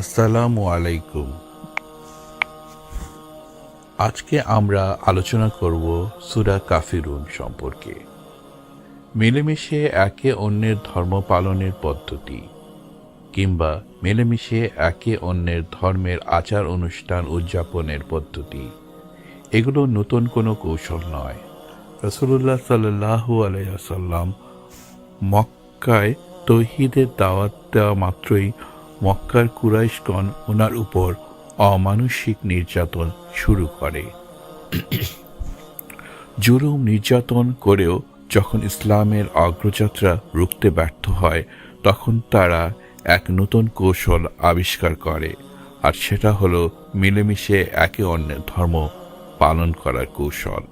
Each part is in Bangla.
আসসালামু আলাইকুম। আজকে আমরা আলোচনা করব সুরা কাফিরুন সম্পর্কে। মিলেমিশে একে অন্যের ধর্ম পালনের পদ্ধতি কিংবা মিলেমিশে একে অন্যের ধর্মের আচার অনুষ্ঠান উদযাপনের পদ্ধতি, এগুলো নতুন কোনো কৌশল নয়। রসুল্লাহ সাল্লাহু আলাইসাল্লাম মক্কায় তৌহিদের দাওয়াত দেওয়া মাত্রই মক্কার কুরাইশগণ ওনার উপর অমানসিক নির্যাতন শুরু করে। জুলুম নির্যাতন করেও যখন ইসলামের অগ্রযাত্রা রুখতে ব্যর্থ হয়, তখন তারা এক নতুন কৌশল আবিষ্কার করে, আর সেটা হলো মিলেমিশে একে অন্যের ধর্ম পালন করার কৌশল।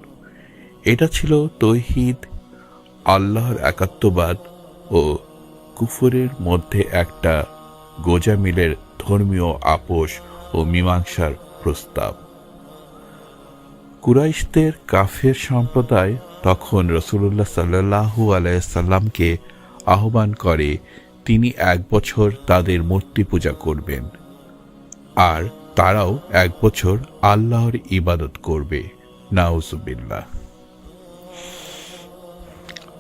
এটা ছিল তৈহিদ, আল্লাহর একাত্মবাদ ও কুফরের মধ্যে একটা গোজামিলের ধর্মীয় আপোষ ও মীমাংসার প্রস্তাব। কুরাইশদের কাফের সম্প্রদায় তখন রসুল্লাহ সাল্লাহু আলাইসাল্লামকে আহ্বান করে, তিনি এক বছর তাদের মূর্তি পূজা করবেন। আর তারাও এক বছর আল্লাহর ইবাদত করবে। নাউজুবিল্লাহ।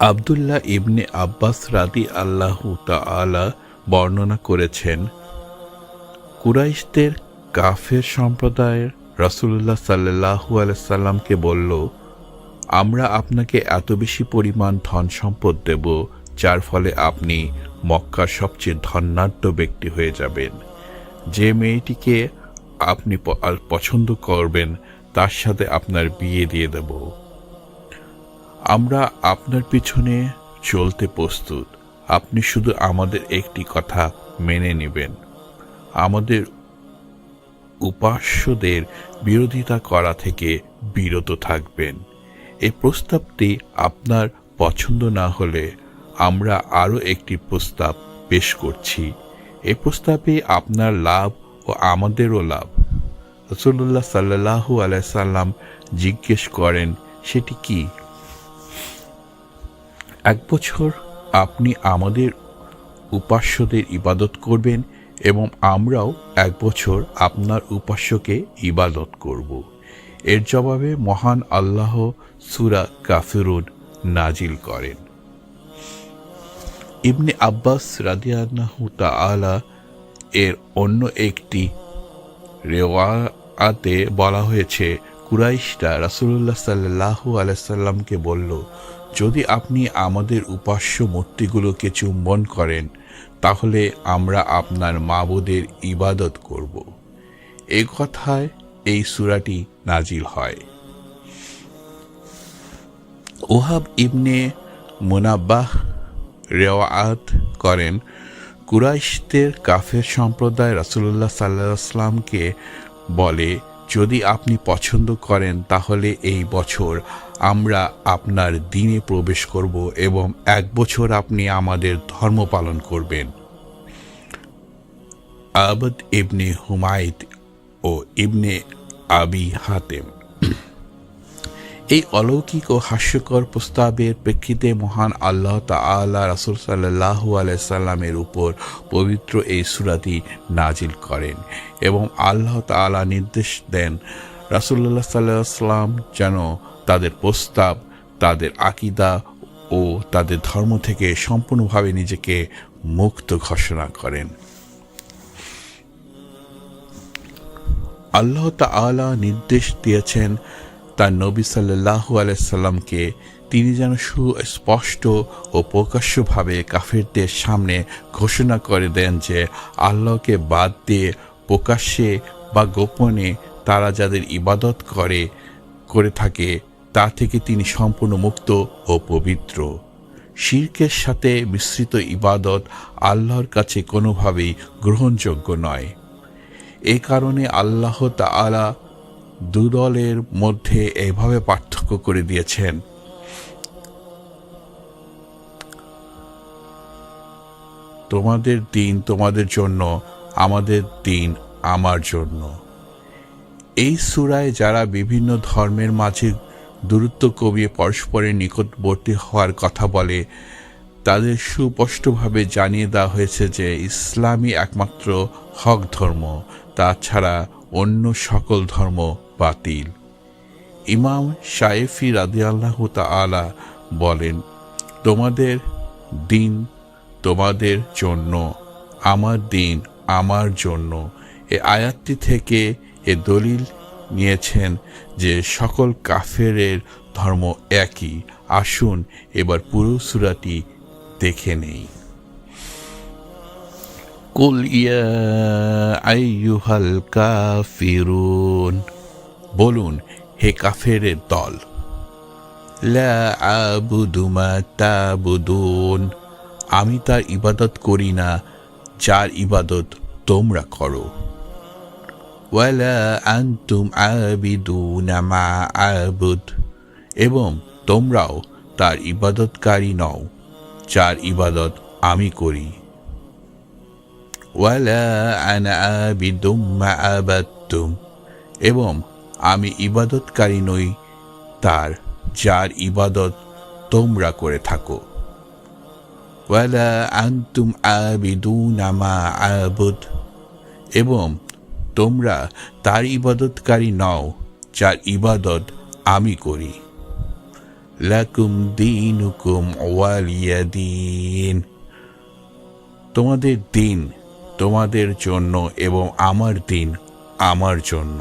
আবদুল্লাহ ইবনে আব্বাস রাদি আল্লাহ তাআলা বর্ণনা করেছেন, কুরাইশদের কাফের সম্প্রদায়ের রাসূলুল্লাহ সাল্লাহু আলাইসাল্লামকে বলল, আমরা আপনাকে এত বেশি পরিমাণ ধন সম্পদ দেব, যার ফলে আপনি মক্কার সবচেয়ে ধন্যাঢ্য ব্যক্তি হয়ে যাবেন। যে মেয়েটিকে আপনি পছন্দ করবেন, তার সাথে আপনার বিয়ে দিয়ে দেব। আমরা আপনার পিছনে চলতে প্রস্তুত। আপনি শুধু আমাদের একটি কথা মেনে নেবেন। আমাদের উপাস্যদের বিরোধিতা করা থেকে বিরত থাকবেন। এই প্রস্তাবটি আপনার পছন্দ না হলে আমরা আরও একটি প্রস্তাব পেশ করছি। এই প্রস্তাবে আপনার লাভ ও আমাদেরও লাভ। রসুল্লাহ সাল্লাহু আলাইসাল্লাম জিজ্ঞেস করেন, সেটি কি? এক বছর আপনি আমাদের উপাস্যদের ইবাদত করবেন এবং আমরাও এক বছর আপনার উপাস্যকে ইবাদত করব। এর জবাবে মহান আল্লাহ সুরা কাফিরুন নাজিল করেন। ইবনে আব্বাস রাদিয়াল্লাহু তাআলা এর অন্য একটি রেওয়াতে বলা হয়েছে, কুরাইশরা রাসূলুল্লাহ সাল্লাল্লাহু আলাইসাল্লামকে বলল যদি আপনি আমাদের উপাস্য মূর্তিগুলোকে চুম্বন করেন, তাহলে আমরা আপনার মাবুদের ইবাদত করব। এ কথায় এই সুরাটি নাজিল হয়। ওহাব ইবনে মুনাব্বাহ রেওয়াত করেন, কুরাইশদের কাফের সম্প্রদায় রাসূলুল্লাহ সাল্লাহ আসলামকে বলে যদি আপনি পছন্দ করেন, তাহলে এই বছর আমরা আপনার দিনে প্রবেশ করব এবং এক বছর আপনি আমাদের ধর্ম পালন করবেন। আবদ ইবনে হুমায়ত ও ইবনে আবি হাতেম। এই অলৌকিক ও হাস্যকর প্রস্তাবের প্রেক্ষিতে মহান আল্লাহ তাআলা রাসূল সাল্লাল্লাহু আলাইহি সাল্লামের উপর পবিত্র এই সূরাটি নাজিল করেন এবং আল্লাহ তাআলা নির্দেশ দেন সাল্লাল্লাহু সাল্লাম যেন তাদের প্রস্তাব, তাদের আকিদা ও তাদের ধর্ম থেকে সম্পূর্ণভাবে নিজেকে মুক্ত ঘোষণা করেন। আল্লাহ তাআলা নির্দেশ দিয়েছেন তার নবী সাল্লাল্লাহু আলাইসাল্লামকে তিনি যেন সুস্পষ্ট ও প্রকাশ্যভাবে কাফেরদের সামনে ঘোষণা করে দেন যে আল্লাহকে বাদ দিয়ে প্রকাশ্যে বা গোপনে তারা যাদের ইবাদত করে করে থাকে, তা থেকে তিনি সম্পূর্ণ মুক্ত ও পবিত্র। শির্কের সাথে মিশ্রিত ইবাদত আল্লাহর কাছে কোনোভাবেই গ্রহণযোগ্য নয়। এই কারণে আল্লাহ দুদলের মধ্যে এইভাবে পার্থক্য করে দিয়েছেন। তোমাদের দিন তোমাদের জন্য, আমাদের দিন আমার জন্য। এই সুরায় যারা বিভিন্ন ধর্মের মাঝে দূরত্ব কমিয়ে পরস্পরের নিকটবর্তী হওয়ার কথা বলে, তাদের সুস্পষ্টভাবে জানিয়ে দেওয়া হয়েছে যে ইসলামই একমাত্র হক ধর্ম। তাছাড়া অন্য সকল ধর্ম বাতিল। ইমাম শায়েফি রাদিয়াল্লাহ তাআলা বলেন, তোমাদের দিন তোমাদের জন্য, আমার দিন আমার জন্য। এ আয়াতটি থেকে এ দলিল নিয়েছেন যে সকল কাফেরের ধর্ম একই। আসুন এবার পুরো সুরাটি দেখে নেই। কুল ইয়া আইয়ুহাল কাফিরুন বলুন, হে কাফেরের দল, লা আবুদু মা তাবুদুন, আমি তার ইবাদত করি না, যার ইবাদত তোমরা করো। ওয়ালা আনতুম আবিদুনা মা আবুদ, এবং তোমরাও তার ইবাদতকারী নও, যার ইবাদত আমি করি। ওয়ালা আনা আবিদুম মা আবাদতুম। এবং আমি ইবাদতকারী নই, তার, যার ইবাদত তোমরা করে থাকো। ওয়ালা আনতুম আবিদুনা মা আবুদ। এবং তোমরা তার ইবাদতকারী নও, যার ইবাদত আমি করি। লাকুম দিনুকুম ওয়ালিয়া দিন। তোমাদের দিন তোমাদের জন্য এবং আমার দিন আমার জন্য।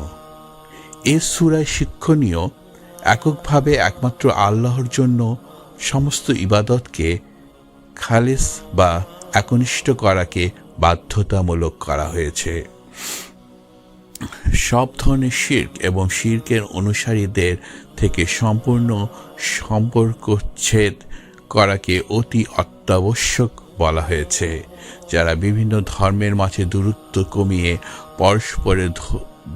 এ সুরায় শিক্ষণীয়, এককভাবে একমাত্র আল্লাহর জন্য সমস্ত ইবাদতকে খালিস বা একনিষ্ঠ করাকে বাধ্যতামূলক করা হয়েছে। সব ধরনের শির্ক এবং শির্কের অনুসারীদের থেকে সম্পূর্ণ সম্পর্কচ্ছেদ করাকে অতি অত্যাবশ্যক বলা হয়েছে, যারা বিভিন্ন ধর্মের মাঝে দূরত্ব কমিয়ে পরস্পরের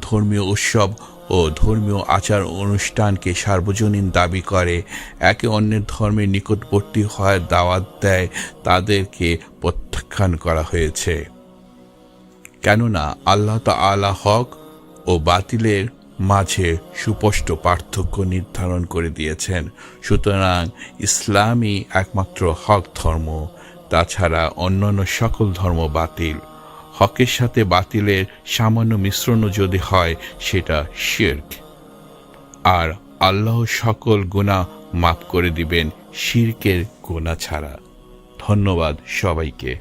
ধর্মীয় উৎসব ও ধর্মীয় আচার অনুষ্ঠানকে সার্বজনীন দাবি করে, একে অন্যের ধর্মের নিকটবর্তী হওয়ার দাওয়াত দেয় তাদেরকে প্রত্যাখ্যান করা হয়েছে। কেননা আল্লাহ তাআলা হক ও বাতিলের মাঝে সুস্পষ্ট পার্থক্য নির্ধারণ করে দিয়েছেন। সুতরাং ইসলামই একমাত্র হক ধর্ম। তাছাড়া অন্যান্য সকল ধর্ম বাতিল। হকের সাথে বাতিলের সামান্য মিশ্রণও যদি হয়, সেটা শির্ক। আর আল্লাহ সকল গুণা মাফ করে দিবেন, শিরকের গোনা ছাড়া। ধন্যবাদ সবাইকে।